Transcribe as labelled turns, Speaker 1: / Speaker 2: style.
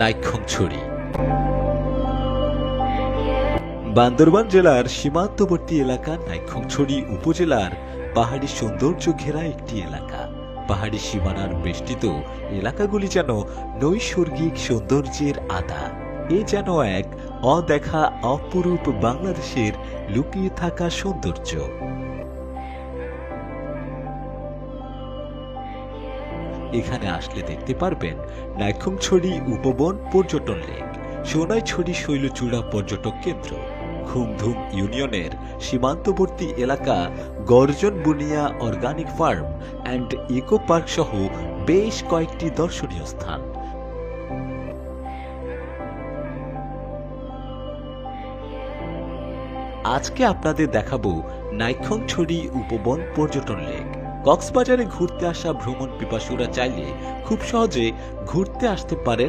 Speaker 1: নাইক্ষংছড়ি বান্দরবান জেলার সীমান্তবর্তী এলাকা নাইক্ষংছড়ি উপজেলার পাহাড়ি সৌন্দর্য ঘেরা একটি এলাকা। পাহাড়ি সীমানার বেষ্টিত এলাকাগুলি যেন নৈসর্গিক সৌন্দর্যের আদা। এ যেন এক অদেখা অপরূপ বাংলাদেশের লুকিয়ে থাকা সৌন্দর্য। এখানে আসলে দেখতে পারবেন নাইখুমছড়ি উপবন পর্যটন লেক সোনাইছড়ি শৈলচূড়া পর্যটক কেন্দ্র ঘুমধুম ইউনিয়নের সীমান্তবর্তী এলাকা Garjan Bunia organic farm and eco park সহ বেশ কয়েকটি দর্শনীয় স্থান। আজকে আপনাদের দেখাবো নাইখংছড়ি উপবন পর্যটন লেক। কক্সবাজারে ঘুরতে আসা ভ্রমণ পিপাসুরা চাইলে খুব সহজে ঘুরতে আসতে পারেন